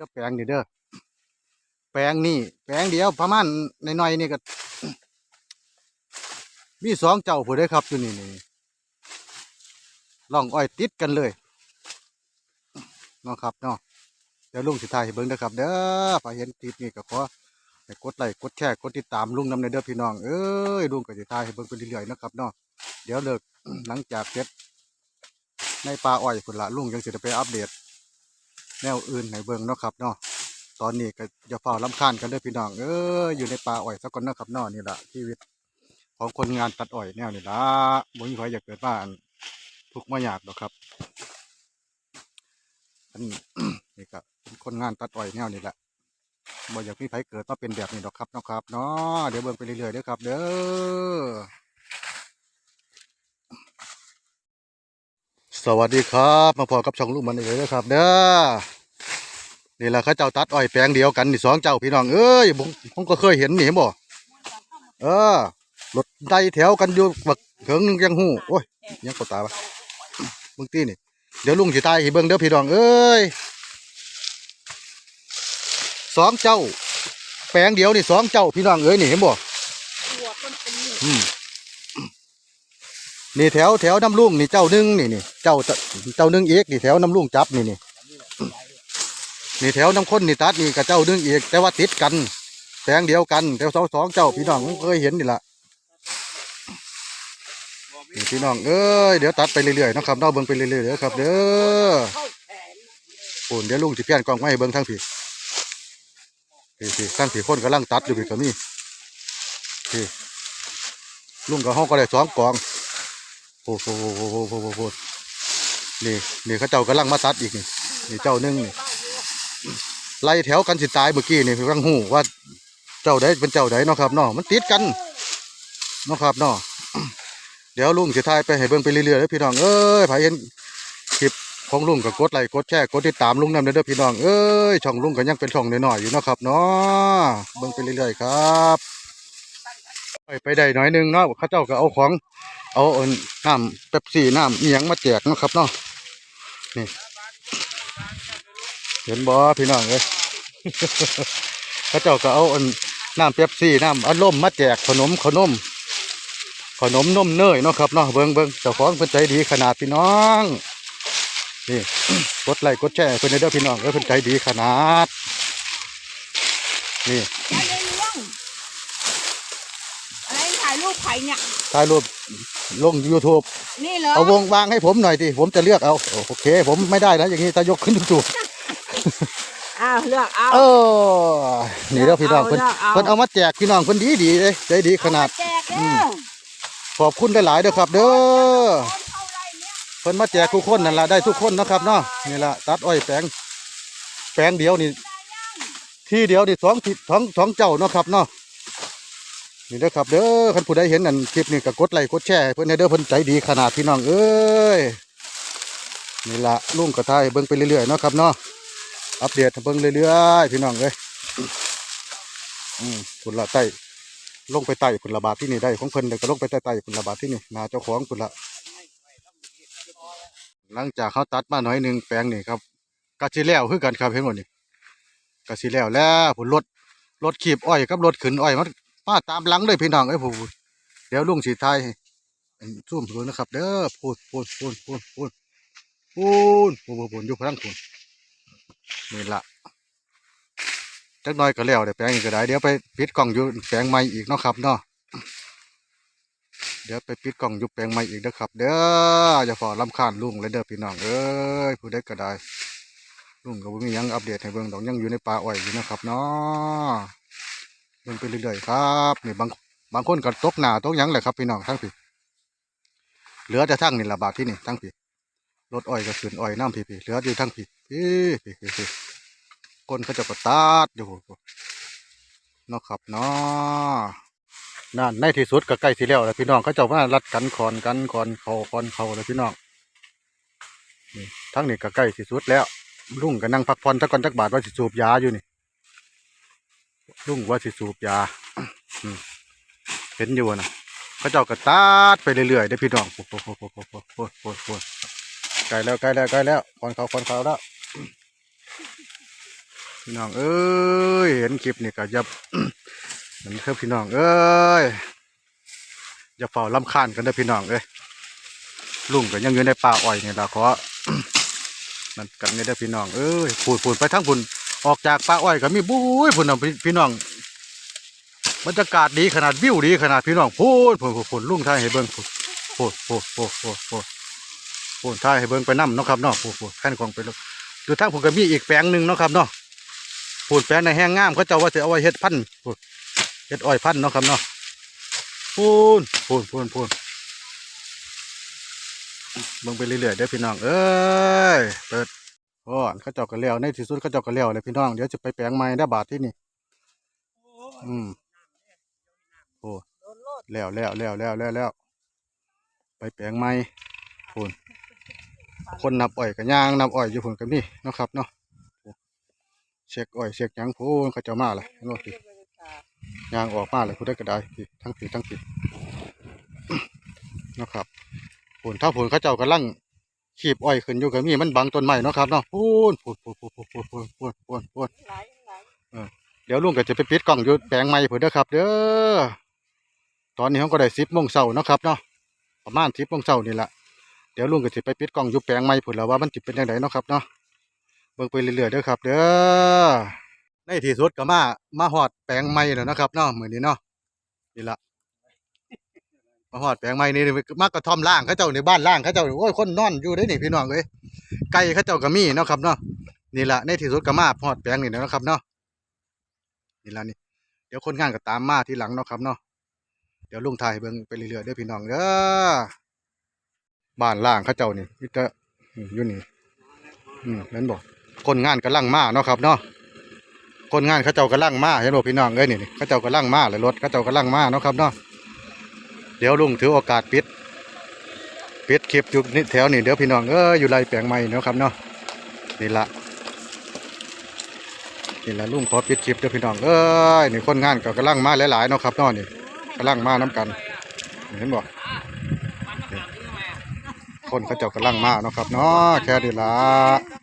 ก็แปลงนี่เด้อแปลงนี่แปลงเดียวประมาณในน้อยนี่ก็ มีสองเจ้าผู้ได้ครับอยู่นี่นี่ล่องอ้อยติดกันเลยเนาะครับเนาะเดี๋ยวลุงสิทายให้เบิ่งเด้อครับ เด้อพอเห็นคลิปนี้ก็ขอให้กดไลค์กดแชร์กดติดตามลุงนำในเด้อพี่น้องเอ้ยลุงก็สิทายให้เบิ่งไปเรื่อยๆนะครับเนาะเดี๋ยวเลิกหลังจากเสร็จในป่าอ้อยพุ่นละลุงยังสิได้ไปอัปเดต แนวอื่นให้เบิ่งเนาะครับเนาะตอนนี้ก็อย่าเฝ้าลำคาญกันเด้อพี่น้องเอออยู่ในป่าอ้อยสักก่อนเนาะครับเนาะนี่แหละชีวิตของคนงานตัดอ้อยแนวนี่ละบ่มีใครอยากเกิดมานทุกมายากหรอกครับอันนี่ก็เป็นคนงานตัดอ้อยแนวนี่แหละบ่อยากมีใครเกิดมาเป็นแบบนี้หรอกครับเนาะครับเนาะเดี๋ยวเบิ่งไปเรื่อยๆเด้อครับ เด้อ สวัสดีครับ มาพอกับช่องลูกมันอีกเลยเด้อครับ เด้อนี่แหละเขาเจ้าตัดอ้อยแปลงเดียวกันนี่สองเจ้าพี่น้องเอ้ยผมผมก็เคยเห็นนี่เห็นบ่เออรถไดแถวกันอยู่บักเถิงหนึงยังหู้โอ้ยยังกดตาปะมึงตีนี่เดี๋ยวลุงสิตายให้เบิ่งเด้อพี่น้องเอ้ยสองเจ้า แปลงเดียวนี่สองเจ้าพี่น้องเอ้ยนี่เห็นบ่อืม นี่แถวแถวน้ำลุงนี่เจ้าหนึงนี่นี่เจ้าเจ้าหนึงเอกนี่แถวน้ำลุงจับนี่นี่นี่แถวน้ำข้นนี่ตัดนี่กับเจ้าดึงเอกแต่ว่าติดกันแสงเดียวกันแต่สองสองเจ้าพี่น้องเคยเห็นนี่ละนี่พี่น้องเอ้ยเดี๋ยวตัดไปเรื่อยๆนะครับเนาเบิ่งไปเรื่อยๆเด้อครับเด้อโอ้เดี๋ยวลุงสิเพี้ยนกล้องไว้ให้เบิ่งทั้งพี่พี่พี่ทั้งพี่คนกำลังตัดอยู่พี่ก็มีพี่ลุงกับห้องก็ได้สองกอง โอ้โหโอ้โหโอ้โหโอ้นี่นี่เขาเจ้ากำลังมาตัดอีกนี่นี่เจ้านึงนี่ไล่แถวกันสิตายเมื่อกี้นี่พี่ฟังหูว่าเจ้าใดเป็นเจ้าใดเนาะครับเนาะมันติดกันเนาะครับเนาะเดี๋ยวลุงสิทายไปให้เบิ่งไปเรื่อยๆเด้อพี่น้องเอ้ยไผเห็นคลิปของลุงก็กดไลค์กดแชร์กดติดตามลุงนำเด้อพี่น้องเอ้ยช่องลุงก็ยังเป็นช่องน้อยๆอยู่เนาะครับเนาะเบิ่งไปเรื่อยๆครับ ไปได้หน่อยนึงเนาะเขาเจ้าก็เอาของ เอาน้ำเป๊ปซี่น้ำอียงมาแจกนะครับเนาะนี่ เห็นบ่พี่น้องเอ้ยเขาเจ้าก็เอาน้ำเป๊ปซี่น้ำอัดลมมาแจกขนมขนม ขนมนมเนยเนาะครับเนาะเบิ่งเบิ่งเจ้าของเพิ่นใจดีขนาดพี่น้องนี่กดไลค์กดแชร์เพิ่อนเด้อพี่น้องเอ้ยเพิ่นใจดีขนาด นี่ อะไรเรื่องอะไรถ่ายรูปไผ่เนี่ย ถ่ายรูปลง YouTube นี่เหรอเอาวงวางให้ผมหน่อยดิผมจะเลือกเอา โอเค ผมไม่ได้นะอย่างนี้ถ้ายกขึ้นจู่อ้าวเลือกเอา ๆเออนี่เด้อพี่น้องเพิ่นเอาเอา เพิ่นเอามาแจกพี่น้องเพิ่นดีดีๆเลยใจดีขนาดแจกเด้อขอบคุณได้หลายๆเด้อครับ เด้อคนเท่าไรเนี่ยเพิ่นมาแจกทุกคนนั่นล่ะได้ทุกคนนะครับเนาะนี่ล่ะตัดอ้อยแปลงแปลงเดียวนี่ ที่เดียวนี่สองที่สองสองเจ้าเนาะครับเนาะ นี่เด้อครับเด้อคันผู้ใดเห็นนั่นคลิปนี่ก็กดไลค์กดแชร์เพิ่อนให้เด้อเพิ่อนใจดีขนาดพี่น้องเอ้ยนี่ละลุงก็ทายเบิ่งไปเรื่อยๆเนาะครับเนาะอัปเดตเบิ่งเรื่อยๆพี่น้องเอ้ยอืมพุ่นละใต้ลงไปใต้พุ่นละบาทที่นี่ได้ของเพิ่นเลยก็ลงไปใต้ใต้พุ่นละบาทที่นี่นาเจ้าของพุ่นละหลังจากเขาตัดมาหน่อยหนึ่งแปลงนี่ครับกะสิแล้วคือกันครับเห็นบ่นี่กะสิแล้วแล้วผลรถรถขีบอ้อยกับรถขึ้นอ้อยมัน มาตามหลังเลยพี่น้องเอ้ผู้เดี๋ยวลุงสีไทยให้ซุ่มดูนะครับ เด้อพูดพูดพูดพูดพูดพูดพูดพูดพูดอยู่พลังพูดนี่ละจักหน่อยก็แล้วเดี๋ยวแปลงอีกก็ได้เดี๋ยวไปปิดกล่องอยู่แปลงใหม่อีกเนาะครับเนาะเดี๋ยวไปปิดกล่องยุบแปลงใหม่อีกเด้อครับ เด้ออย่าฝ่าลำคาญลุงเลยเด้อพี่น้องเอ้ยผู้ใดก็ได้ลุงก็บ่มียังอัปเดตให้เบิ่งดอกยังอยู่ในป่าอ้อยอยู่นะครับเนาะ บิ่งไปเรื่อยๆครับนี่บางบางคนก็ตกหนาตกยังแหละครับพี่น้องทั้งพี่เหลือแต่ทั้งนี่ละบาทที่นี่ทั้งพี่รถอ้อยก็ขึ้นอ้อยน้ำพี่พี่เหลืออยู่ทั้งพี่พี่พี่พี่คนเขาจะก็ตัดอยู่เนาะครับเนาะนั่นในที่สุดก็ใกล้สิแล้วแล้วพี่น้องเขาจ้ามารัดกันคอนกันคอนเขาคอนเขาเลยพี่น้องนี่ทั้งนี้ก็ใกล้สิสุดแล้วลุงก็นั่งพักผ่อนสักก่อนจักบาทว่าสิสูบยาอยู่นี่ ลุงว่าสิสูบยาเห็นอยู่นะเขาเจ้าก็ตัดไปเรื่อยๆได้พี่น้องโอ้โหโอ้โหโอ้โหโอ้โหโอ้โหใกล้แล้วใกล้แล้วใกล้แล้วคอนเขาคอนเขาแล้วพี่น้องเอ้ยเห็นคลิปนี่ก็อย่านั่นคือพี่น้องเอ้ยอย่าเฝ้าลำคาญกันเด้พี่น้องเอ้ยลุงก็ยังอยู่ในป่าอ้อยนี่ล่ะขอนั่นกันนี่เด้พี่น้องเอ้ยพูดพูดไปทั้งพุ่น ออกจากป่าอ้อยก็มีบุ้ยพุ่นน่ะพี่พี่น้องบรรยากาศดีขนาดวิวดีขนาดพี่น้องพูดพูดพูดลุงท่ายให้เบิ่งพูดพูดพูดพูดพูดพูดพูดท่ายให้เบิ่งไปนํเนาะครับเนาะพูดพูดแค่นของไปเลยดูทางผมก็มีอีกแปลงหนึ่งเนาะครับเนาะพูดแปลงในแห้งงามเขาเจ้าว่าจะเอาไว้เฮ็ดพันธุ์พูดเฮ็ดอ้อยพันธุ์เนาะครับเนาะพูนพูนพูนพูนเบิ่งไปเรื่อยๆเด้อพี่น้องเอ้ยเปิด อ้อันเขาเจ้าก็เลี้ยวในที่สุดเขาเจ้าก็เลี้ยวเลยพี่น้องเดี๋ยวจะไปแปลงใหม่ได้บาทที่นี่ อืมโอ้เลี้ยวเลี้ยวเลี้ยวเลี้ยวเลี้ยวเลี้ยวไปแปลงใหม่พูนคนนับอ้อยกับยางนับอ้อยอยู่พุ่นกับนี่เนาะครับเนาะเช็คอ้อยเช็คยังพูนเขาเจ้ามาเลยโน่นสิยางออกมาเลยพูดได้ก็ได้พี่ทั้งปีทั้งปีเนาะครับพูนถ้าพูนเขาเจ้ากำลัง ขีบอ้อยขึ้นอยู่กับมีมันบังต้นไม้เนาะครับเนาะพูนพูนพูนพูนพูนพูนพูนพูนพูนพูนเดี๋ยวลุงก็จะไปปิดกล้องอยู่แปลงไม้เพื่อเด้อครับ เด้อตอนนี้เขาก็ได้สิบโมงเช้าเนาะครับเนาะประมาณสิบโมงเช้านี่แหละเดี๋ยวลุงก็จะไปปิดกล้องอยู่แปลงไม้เพื่อแล้วว่ามันจะเป็นยังไงเนาะครับเนาะเบิ่งไปเรื่อยๆเด้อครับ เด้อในที่สุดก็มามาหอดแปลงไม้แล้วนะครับเนาะเหมือนี้เนาะนี่ละ มาหอดแปลงไม้นี่มากกระท่อมล่างเขาเจ้าในบ้านล่างเขาเจ้าโอ้ยคนนอนอยู่ได้นี่พี่น้องเอ้ยไก่เขาเจ้าก็มีเนาะครับเนาะนี่แหละในที่สุดก็มาพอดแปลงนี่แหล้วนะครับเนาะนี่ละนี่เดี๋ยวคนงานก็ตามมาทีหลังเนาะครับเนาะเดี๋ยวลุงถ่ายเบิ่งไปเรื่อยๆด้อพี่น้องเด้อบ้านล่างเขาเจ้านี่นี่จะอยู่นี่อืมเห็นบ่คนงานกำลังมาเนาะครับเนาะคนงานเขาเจ้ากำลังมาเห็นบ่พี่น้องเอ้ยนี่เขาเจ้ากำลังมาเลยรถเขาเจ้ากำลังมาเนาะครับเนาะ เดี๋ยวลุงถือโอกาสปิดปิดคลิปอยู่นี่แถวนี่เดี๋ยวพี่น้องเอออยู่ไรแปลงใหม่เนาะครับเนาะนี่ละนี่ละลุงขอปิดคลิปเดี๋ยวพี่น้องเอ้ยนี่คนงานก็กำลังมาหลายๆเนาะครับเนาะนี่กำลังมาน้กันเห็นบ่นี่คนเขาเจ้ากำลังมาเนาะครับเนาะแค่นี้ละ